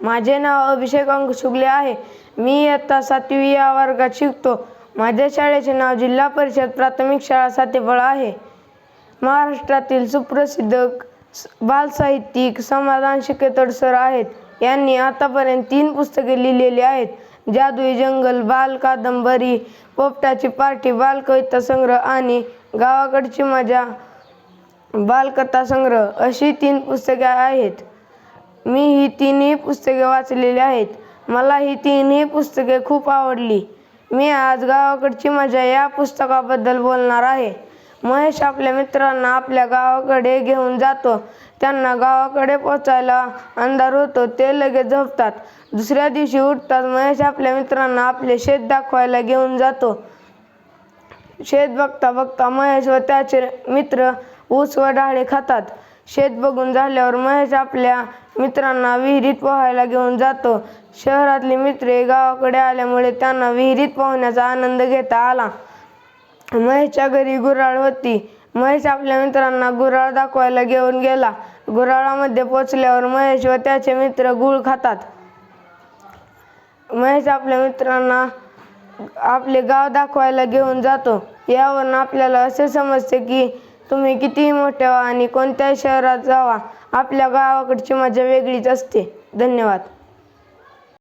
माझे नाव अभिषेक अंकुशुगले आहे. मी इयत्ता सातवी या वर्गात शिकतो. माझ्या शाळेचे नाव जिल्हा परिषद प्राथमिक शाळा सातेफळ आहे. महाराष्ट्रातील सुप्रसिद्ध स- बालसाहित्यिक समाधान शिकेतड सर आहेत. यांनी आतापर्यंत तीन पुस्तके लिहिलेली आहेत. जादुई जंगल बाल कादंबरी पोपटाची पार्टी बालकविता संग्रह आणि गावाकडची मजा बालकथा संग्रह अशी तीन पुस्तके आहेत. मी ही तिन्ही पुस्तके वाचलेली आहेत. मला ही तिन्ही पुस्तके खूप आवडली. मी आज गावाकडची मजा या पुस्तकाबद्दल बोलणार आहे. महेश आपल्या मित्रांना आपल्या गावाकडे घेऊन जातो. त्यांना गावाकडे पोचायला अंधार होतो ते लगेच झोपतात. दुसऱ्या दिवशी उठतात महेश आपल्या मित्रांना आपले शेत दाखवायला घेऊन जातो. शेत बघता बघता महेश व त्याचे मित्र ऊस व डाळे खातात. शेत बघून झाल्यावर महेश आपल्या मित्रांना विहिरीत पोहायला घेऊन जातो. शहरातली मित्रे गावाकडे आल्यामुळे त्यांना विहिरीत पोहण्याचा आनंद घेता आला. महेशच्या घरी गुराळ होती. महेश आपल्या मित्रांना गुराळ दाखवायला घेऊन गेला. गुराळामध्ये पोचल्यावर महेश व त्याचे मित्र गुळ खातात. महेश आपल्या मित्रांना आपले गाव दाखवायला घेऊन जातो. यावरून आपल्याला असे समजते की तुम्ही कितीही मोठे व्हा आणि कोणत्याही शहरात जावा आपल्या गावाकडची मजा वेगळीच असते. धन्यवाद.